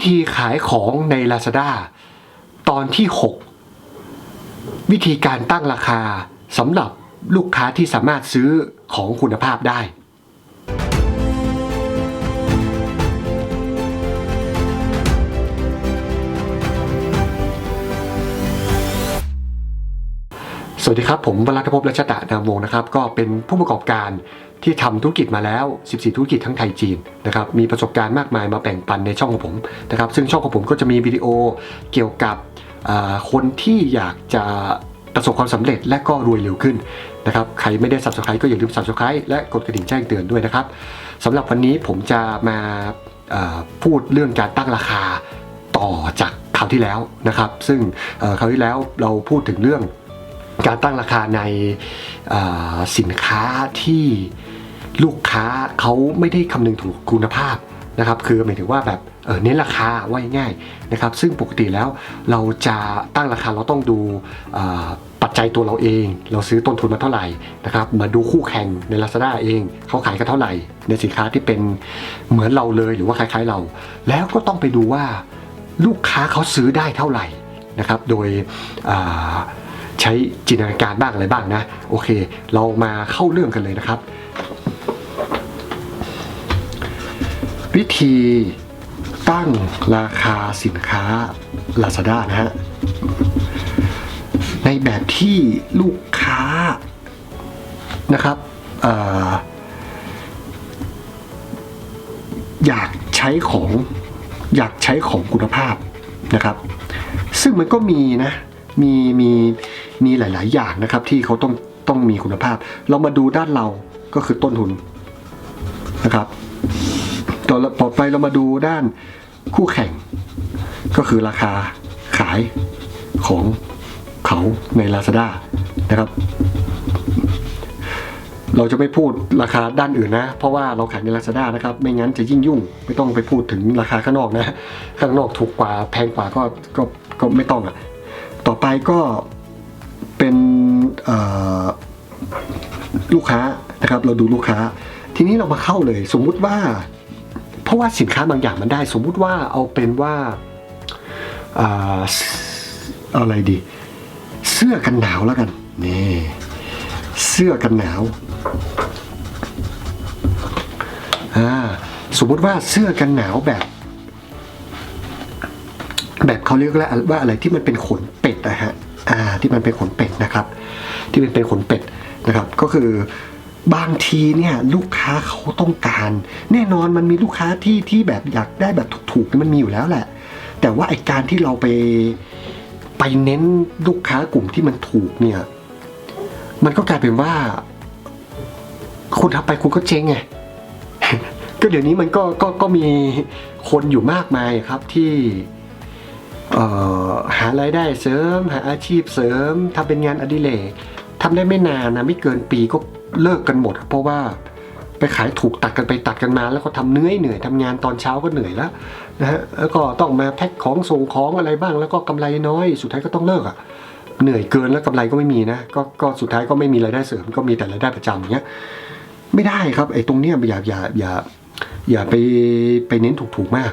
วิธีขายของใน Lazada ตอนที่ 6 วิธีการตั้งราคาสำหรับลูกค้าที่สามารถซื้อของคุณภาพได้ สวัสดีครับ ผมวรัตภพรัชตะนามวงนะครับ ก็เป็นผู้ประกอบการ ที่ทำธุรกิจมาแล้ว 14 ธุรกิจทั้งไทยจีนนะครับ มีประสบการณ์มากมายมาแบ่งปันในช่องของผมนะครับ ซึ่งช่องของผมก็จะมีวิดีโอเกี่ยวกับคนที่อยากจะประสบความสำเร็จและก็รวยเร็วขึ้นนะครับ ใครไม่ได้ subscribe ก็อย่าลืม subscribe และกดกระดิ่งแจ้งเตือนด้วยนะครับสำหรับวันนี้ผมจะมาพูดเรื่องการตั้งราคาต่อจากคราวที่แล้วนะครับ ซึ่งคราวที่แล้วเราพูดถึงเรื่องการตั้งราคาในสินค้าที่ ลูกค้าเขาไม่ได้คำนึงถึงคุณภาพนะครับคือหมายถึงว่าแบบเออเน้นราคาว่าง่ายนะครับ ซึ่งปกติแล้วเราจะตั้งราคาเราต้องดูปัจจัยตัวเราเอง เราซื้อต้นทุนมาเท่าไหร่นะครับมาดูคู่แข่งใน Lazada เองเขาขายกันเท่าไหร่ ในสินค้าที่เป็นเหมือนเราเลยหรือว่าคล้ายๆเรา แล้วก็ต้องไปดูว่าลูกค้าเขาซื้อได้เท่าไหร่นะครับโดยใช้จินตนาการบ้างอะไรบ้างนะโอเค เรามาเข้าเรื่องกันเลยนะครับ วิธีตั้งราคาสินค้า Lazada นะฮะ ในแบบที่ลูกค้านะครับออยากใช้ของอยากใช้ของคุณภาพนะครับ ซึ่งมันก็มีนะ มีมีมีหลาย ๆ อย่างนะครับ ที่เขาต้องต้องมีคุณภาพ เรามาดูด้านเราก็คือต้นทุนนะครับ ไปเรามาดูด้านคู่แข่ง ก็คือราคาขายของเขาใน Lazada นะครับ เราจะไม่พูดราคาด้านอื่นนะ เพราะว่าเราขายใน Lazada นะครับ ไม่งั้นจะยิ่งยุ่ง ไม่ต้องไปพูดถึงราคาข้างนอกนะ ข้างนอกถูกกว่าแพงกว่าก็ก็ก็ไม่ต้องอะ ต่อไปก็เป็นลูกค้านะครับ เราดูลูกค้า ทีนี้เรามาเข้าเลย สมมุติว่า เพราะว่าสินค้าบางอย่างมันได้ สมมุติว่าเอาเป็นว่าอาอะไรดี เสื้อกันหนาวแล้วกันนี่เสื้อกันหนาวอ่าสมมุติว่าเสื้อกันหนาวแบบ แบบเขาเรียกว่าว่าอะไรที่มันเป็นขนเป็ดนะฮะอ่าที่มันเป็นขนเป็ดนะครับ ที่มันเป็นขนเป็ดนะครับ ก็คือ บางทีเนี่ยลูกค้าเขาต้องการ แน่นอนมันมีลูกค้าที่ที่แบบอยากได้แบบถูกๆมันมีอยู่แล้วแหละ แต่ว่าไอการที่เราไปไปเน้นลูกค้ากลุ่มที่มันถูกเนี่ย มันก็กลายเป็นว่า คุณทำไปคุณก็เจ๊งไงก็เดี๋ยวนี้มันก็ก็ก็มีคนอยู่มากมายครับที่หารายได้เสริม หาอาชีพเสริมทำเป็นงานอดิเรกทำได้ไม่นานนะไม่เกินปีก็ เลิกกันหมด เพราะว่าไปขายถูกตัดกันไปตัดกันมา แล้วก็ทำเนื่อเหนื่อยทำงานตอนเช้าก็เหนื่อยแล้วนะฮะแล้วก็ต้องมาแพ็คของส่งของอะไรบ้าง แล้วก็กำไรน้อย สุดท้ายก็ต้องเลิกอะเหนื่อยเกินแล้วกำไรก็ไม่มีนะก็ก็สุดท้ายก็ไม่มีรายได้เสริมก็มีแต่รายได้ประจำอย่างเงี้ยไม่ได้ครับไอ้ตรงเนี้ยอย่าอย่าอย่าอย่าไปไปเน้นถูกๆมาก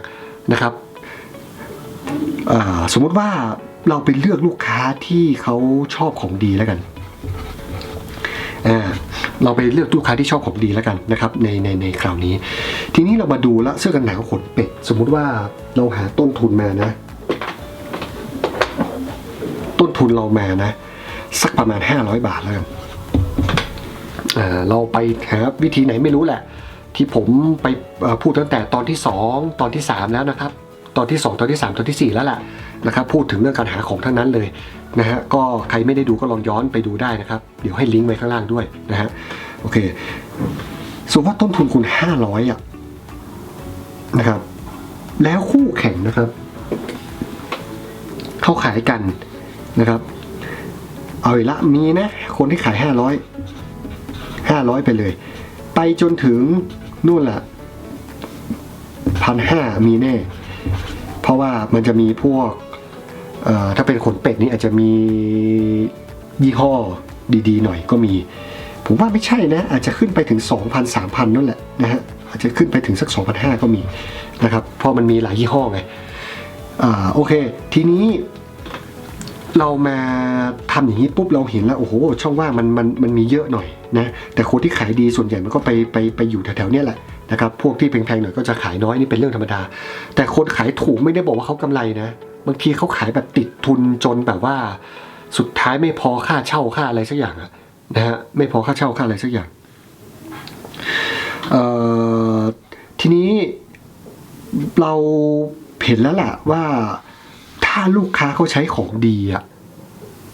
นะครับสมมุติว่าเราไปเลือกลูกค้าที่เขาชอบของดีแล้วกัน เราไปเลือกลูกค้าที่ชอบของดีแล้วกันนะครับในในในคราวนี้ ทีนี้เรามาดูละเสื้อกันหนาวขนเป็ดสมมุติว่าเราหาต้นทุนมานะ ต้นทุนเรามานะ สักประมาณ 500 บาทแล้วกันเราไปหาวิธีไหนไม่รู้แหละ ที่ผมไปพูดตั้งแต่ตอนที่ 2 ตอนที่ 3 แล้วนะครับ ตอนที่ 2 ตอนที่ 3 ตอนทีสี่4 แล้วแหละ นะครับพูดถึงเรื่องการหาของทั้งนั้นเลยนะฮะก็ใครไม่ได้ดูก็ลองย้อนไปดูได้นะครับ เดี๋ยวให้ลิงก์ไว้ข้างล่างด้วยนะฮะโอเคสมมติว่าต้นทุนคุณ 500อะนะครับ แล้วคู่แข่งนะครับ เขาขายกันนะครับ เอาอีกละมีนะ คนที่ขาย 500 500 ไปเลย ไปจนถึงนู่นละพันห้ามีแน่ เพราะว่ามันจะมีพวก ถ้าเป็นขนเป็ดนี่อาจจะมียี่ห้อดีๆ หน่อยก็มี ผมว่าไม่ใช่นะ อาจจะขึ้นไปถึง 2,000 3,000นั่นแหละนะฮะอาจจะขึ้นไปถึงสัก2,500ก็มีนะครับเพราะมันมีหลายยี่ห้อไงอ่าโอเค ทีนี้เรามาทำอย่างนี้ปุ๊บเราเห็นแล้วโอ้โห ช่องว่างมันมันมันมีเยอะหน่อยนะแต่คนที่ขายดีส่วนใหญ่มันก็ไปไปไปอยู่แถวๆนี้แหละนะครับพวกที่แพงๆหน่อยก็จะขายน้อยนี่เป็นเรื่องธรรมดา แต่คนขายถูกไม่ได้บอกว่าเขากำไรนะ บางทีเขาขายแบบติดทุนจนแบบว่าสุดท้ายไม่พอค่าเช่าค่าอะไรสักอย่างนะฮะไม่พอค่าเช่าค่าอะไรสักอย่างทีนี้เราเห็นแล้วแหละว่าถ้าลูกค้าเขาใช้ของดีอะ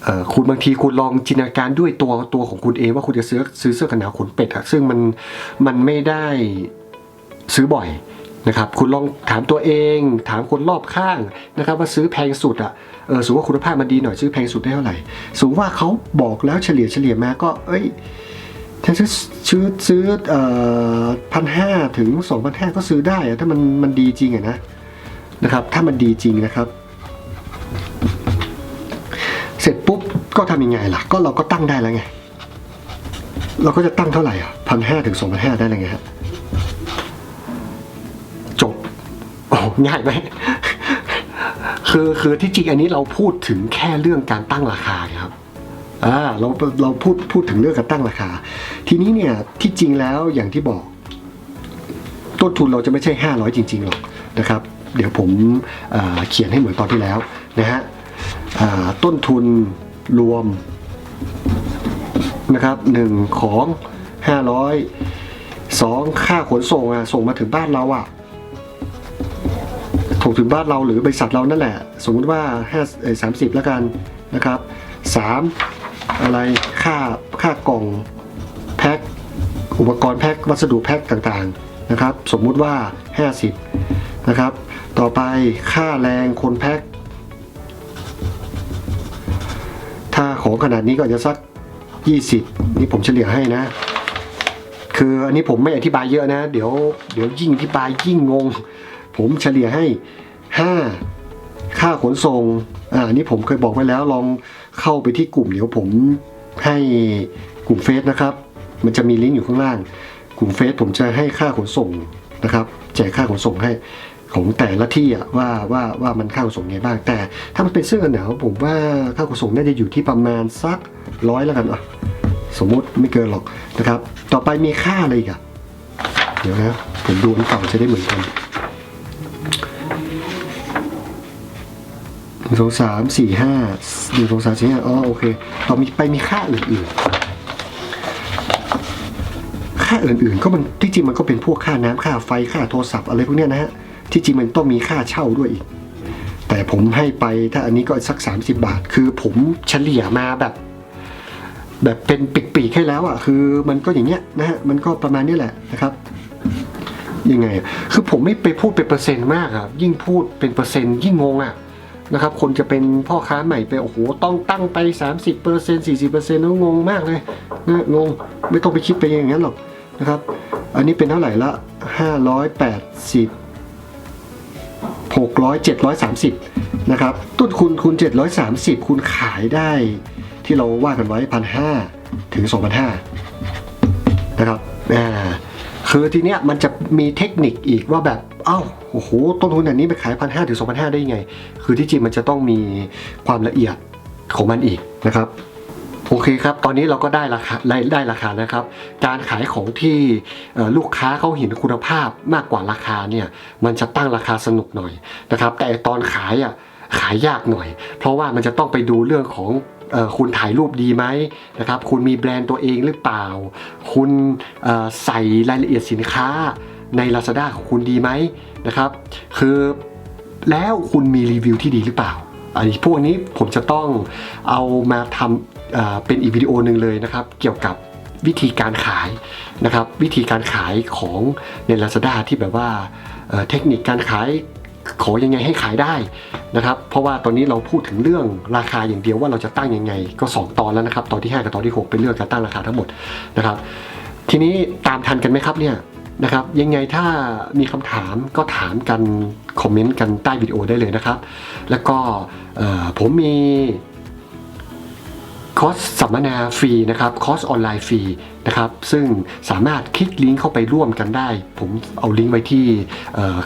เอ่อคุณบางทีคุณลองจินตนาการด้วยตัวตัวของคุณเองว่าคุณจะซื้อซื้อเสื้อกันหนาวขนเป็ดอะซึ่งมันมันไม่ได้ซื้อบ่อย นะครับคุณลองถามตัวเอง ถามคนรอบข้างนะครับว่าซื้อแพงสุดอะเออสมว่าคุณภาพมันดีหน่อยซื้อแพงสุดได้เท่าไหร่สมว่าเขาบอกแล้วเฉลี่ยเฉลี่ยมาก็ เอ้ยถ้าซื้อซื้อซื้อเอ่อพันห้าถึงสองพันห้าก็ซื้อได้อะถ้ามันมันดีจริงอะนะนะครับถ้ามันดีจริงนะครับ เสร็จปุ๊บก็ทำยังไงล่ะ ก็เราก็ตั้งได้แล้วไง เราก็จะตั้งเท่าไหร่อะพันห้าถึงสองพันห้าได้เลยไงฮะ ง่ายไหมคือคือที่จริงอันนี้เราพูดถึงแค่เรื่องการตั้งราคาครับอ่าเราเราพูดพูดถึงเรื่องการตั้งราคา ทีนี้เนี่ยที่จริงแล้วอย่างที่บอก ต้นทุนเราจะไม่ใช่ 500 จริงๆหรอกนะครับ เดี๋ยวผมเเขียนให้เหมือนตอนที่แล้วนะฮะต้นทุนรวมนะครับหนึ่งของ 500สองค่าขนส่งอะส่งมาถึงบ้านเราอะ ส่งถึงบ้านเราหรือบริษัทเรานั่นแหละ สมมติว่า5เอ่อ30 แล้วกันนะครับ 3 อะไรค่าค่ากล่องแพ็คอุปกรณ์แพ็ควัสดุแพ็คต่างๆนะครับ สมมุติว่า 50 นะครับ ต่อไปค่าแรงคนแพ็คถ้าของขนาดนี้ก็จะสัก 20 นี่ผมเฉลี่ยให้นะคืออันนี้ผมไม่อธิบายเยอะนะ เดี๋ยวเดี๋ยวยิ่งอธิบายยิ่งงง ผมเฉลี่ยให้ 5 ค่าขนส่งอ่านี่ผมเคยบอกไว้แล้วลองเข้าไปที่กลุ่มเดี๋ยวผมให้กลุ่มเฟซนะครับ มันจะมีลิงก์อยู่ข้างล่าง กลุ่มเฟซผมจะให้ค่าขนส่งนะครับแจกค่าขนส่งให้ของแต่ละที่อะว่าว่าว่ามันค่าขนส่งไงบ้าง แต่ถ้ามันเป็นเสื้อกันหนาวผมว่าค่าขนส่งน่าจะอยู่ที่ประมาณสักร้อยแล้วกันอะสมมุติไม่เกินหรอกนะครับ ต่อไปมีค่าอะไรอีกอะเดี๋ยวนะผมดูอันเก่าจะได้เหมือนกัน งสองสามสี่ห้าหนึ่งสองสามสี่ห้าอ๋อโอเคต่อมีไปมีค่าอื่นๆ ค่าอื่นๆก็มันที่จริงมันก็เป็นพวกค่าน้ำค่าไฟค่าโทรศัพท์อะไรพวกเนี้ยนะฮะที่จริงมันต้องมีค่าเช่าด้วยอีก แต่ผมให้ไปถ้าอันนี้ก็สัก 30 บาท คือผมเฉลี่ยมาแบบ แบบเป็นปีกๆให้แล้วอะคือมันก็อย่างเงี้ยนะฮะมันก็ประมาณนี้แหละนะครับยังไง คือผมไม่ไปพูดเป็นเปอร์เซ็นต์มากอะยิ่งพูดเป็นเปอร์เซ็นต์ยิ่งงงอะ นะครับคนจะเป็นพ่อค้าใหม่ไปโอ้โหต้องตั้งไป 30เปอร์เซ็นต์40เปอร์เซ็นต์งงมากเลยนะงงไม่ต้องไปคิดไปอย่างนั้นหรอกนะครับ อันนี้เป็นเท่าไหร่ละ 580 600 730นะครับต้นทุนคุณ730 คุณขายได้ที่เราว่ากันไว้พันห้าถึง 2,500 นะครับอ่าคือทีเนี้ยมันจะมีเทคนิคอีกว่าแบบ อ้าโอ้โหต้นทุนแบบนี้ไปขายพันห้าถึงสองพันห้าได้ยังไง คือที่จริงมันจะต้องมีความละเอียดของมันอีกนะครับโอเคครับ ตอนนี้เราก็ได้ราคาได้ได้ราคานะครับ การขายของที่ลูกค้าเขาเห็นคุณภาพมากกว่าราคาเนี่ย มันจะตั้งราคาสนุกหน่อยนะครับ แต่ตอนขายอะขายยากหน่อย เพราะว่ามันจะต้องไปดูเรื่องของคุณถ่ายรูปดีไหมนะครับ คุณมีแบรนด์ตัวเองหรือเปล่า คุณใส่รายละเอียดสินค้า ใน Lazada ของคุณดีไหมนะครับ คือแล้วคุณมีรีวิวที่ดีหรือเปล่าอันนี้พวกนี้ผมจะต้องเอามาทำเป็นอีกวิดีโอหนึ่งเลยนะครับ เกี่ยวกับวิธีการขายนะครับ วิธีการขายของใน Lazada ที่แบบว่าเอ่อเทคนิคการขายขอยังไงให้ขายได้นะครับ เพราะว่าตอนนี้เราพูดถึงเรื่องราคาอย่างเดียวว่าเราจะตั้งยังไง ก็ 2 ตอนแล้วนะครับ ตอนที่ 5 กับตอนที่ 6 เป็นเรื่องการตั้งราคาทั้งหมดนะครับ ทีนี้ตามทันกันไหมครับเนี่ย นะครับยังไงถ้ามีคำถามก็ถามกัน คอมเมนต์กันใต้วิดีโอได้เลยนะครับ แล้วก็ผมมีคอร์สสัมมนาฟรีนะครับคอร์สออนไลน์ฟรีนะครับ ซึ่งสามารถคลิกลิงก์เข้าไปร่วมกันได้ ผมเอาลิงก์ไว้ที่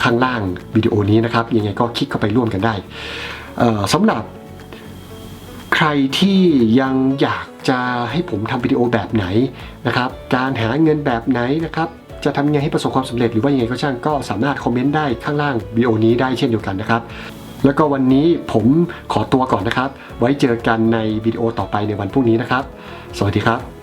ข้างล่างวิดีโอนี้นะครับ ยังไงก็คลิกเข้าไปร่วมกันได้สำหรับใครที่ยังอยากจะให้ผมทำวิดีโอแบบไหนนะครับ การหาเงินแบบไหนนะครับ จะทำยังไงให้ประสบความสำเร็จหรือว่ายังไงก็ช่างก็สามารถคอมเมนต์ได้ข้างล่างวิดีโอนี้ได้เช่นเดียวกันนะครับ แล้วก็วันนี้ผมขอตัวก่อนนะครับ ไว้เจอกันในวิดีโอต่อไปในวันพรุ่งนี้นะครับ สวัสดีครับ